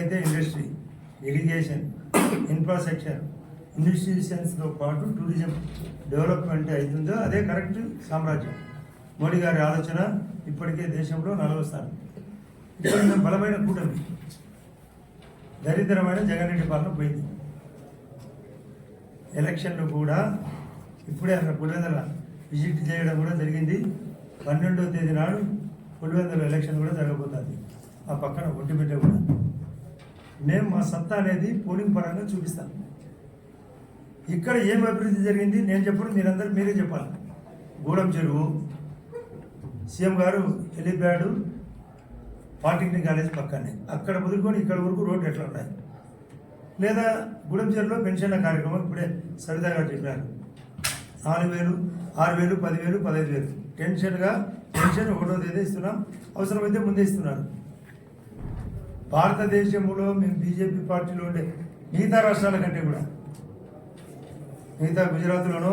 ఎక్కడైతే industry irrigation infrastructure ఇన్స్టిట్యూషన్స్తో పాటు tourism development అవుతుందో అదే కరెక్ట్ సామ్రాజ్యం. మోడీ గారి ఆలోచన ఇప్పటికే దేశంలో నలభై స్థానం. ఇప్పుడు బలమైన కూటమి దరిద్రమైన జగన్ రెడ్డి పాలన పోయింది. ఎలక్షన్లు కూడా ఇప్పుడే అక్కడ పులివెందల విజిట్ చేయడం కూడా జరిగింది. పన్నెండవ తేదీ నాడు పులివెందల ఎలక్షన్ కూడా జరగబోతుంది. ఆ పక్కన ఒంటిమిట్ట కూడా. మేము మా సత్తా అనేది పోలింగ్ పరంగా చూపిస్తాం. ఇక్కడ ఏం అభివృద్ధి జరిగింది? నేను చెప్పడం మీరందరూ మీరే చెప్పాలి. గూడెం చెరువు సీఎం గారు హెలిప్యాడు పాలిటెక్నిక్ కాలేజ్ పక్కనే. అక్కడ వదులుకొని ఇక్కడ వరకు రోడ్లు ఎట్లా ఉన్నాయి? లేదా గుడంచెరులో పెన్షన్ల కార్యక్రమం ఇప్పుడే సరితా గారు చెప్పారు. నాలుగు వేలు ఆరు వేలు పదివేలు పదహైదు వేలు. టెన్షన్గా పెన్షన్ ఒకటో తేదీ ఇస్తున్నాం. అవసరమైతే ముందే ఇస్తున్నారు. భారతదేశంలో మేము బీజేపీ పార్టీలో ఉండే మిగతా రాష్ట్రాల కంటే కూడా మిగతా గుజరాత్లోనూ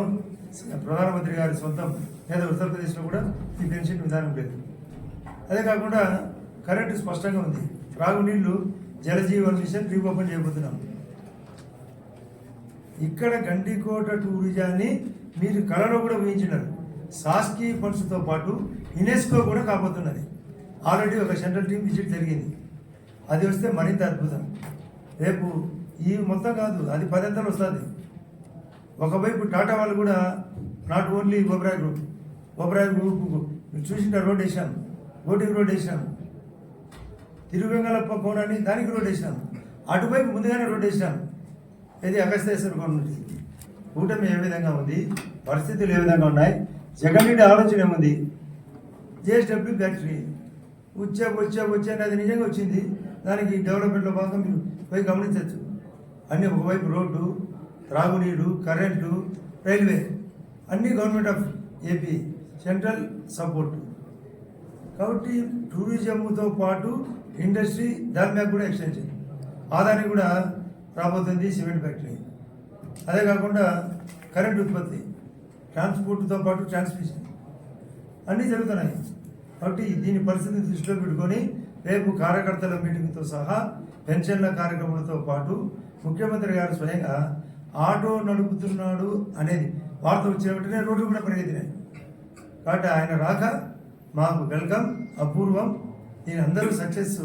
ప్రధానమంత్రి గారి సొంతం లేదా ఉత్తరప్రదేశ్లో కూడా ఈ పెన్షన్ విధానం లేదు. అదే కాకుండా కరెంటు స్పష్టంగా ఉంది. త్రాగునీళ్ళు జలజీవన్ మిషన్ రీఓపెన్ చేయబోతున్నాం. ఇక్కడ గండికోట టూరిజాన్ని మీరు కళలో కూడా ఊహించినారు సాస్కీ ఫండ్స్తో పాటు యునెస్కో కూడా కాబోతున్నది. ఆల్రెడీ ఒక సెంట్రల్ టీం విజిట్ జరిగింది. అది వస్తే మరింత అద్భుతం. రేపు ఈ మొత్తం కాదు అది పదెంతలు వస్తుంది. ఒకవైపు టాటా వాళ్ళు కూడా not only Oberoi group Oberoi group మీరు చూసిన రోడ్ వేసాం ఓటింగ్ రోడ్ వేసాం తిరువెంగళప్ప కోణాన్ని దానికి రోడ్ వేసాం అటువైపు ముందుగానే రోడ్ వేసాం ఇది అగస్తేశ్వర కోణ నుండి. కూటమి ఏ విధంగా ఉంది? పరిస్థితులు ఏ విధంగా ఉన్నాయి? జగన్ రెడ్డి ఆలోచన ఏముంది? జేఎస్డబ్ల్యూ ఫ్యాక్టరీ వచ్చా వచ్చా వచ్చా అది నిజంగా వచ్చింది. దానికి డెవలప్మెంట్లో భాగంగా మీరు పోయి గమనించవచ్చు. అన్నీ ఒకవైపు రోడ్డు త్రాగునీరు కరెంటు రైల్వే అన్నీ government of AP central support. కాబట్టి టూరిజంతో పాటు ఇండస్ట్రీ దాని మీద కూడా ఎక్స్టెన్షన్ ఆదాని కూడా రాబోతుంది సిమెంట్ ఫ్యాక్టరీ. అదే కాకుండా కరెంట్ ఉత్పత్తి ట్రాన్స్పోర్ట్తో పాటు ట్రాన్స్మిషన్. అన్నీ జరుగుతున్నాయి. కాబట్టి దీని పరిస్థితిని దృష్టిలో పెట్టుకొని రేపు కార్యకర్తల మీటింగ్తో సహా పెన్షన్ల కార్యక్రమాలతో పాటు ముఖ్యమంత్రి గారు స్వయంగా ఆటో నడుపుతున్నాడు అనేది వార్త వచ్చిన వెంటనే రోడ్లు కూడా పరిగెత్తినాయి. కాబట్టి ఆయన రాక మాకు వెల్కమ్ అపూర్వం. దీని అందరూ సక్సెస్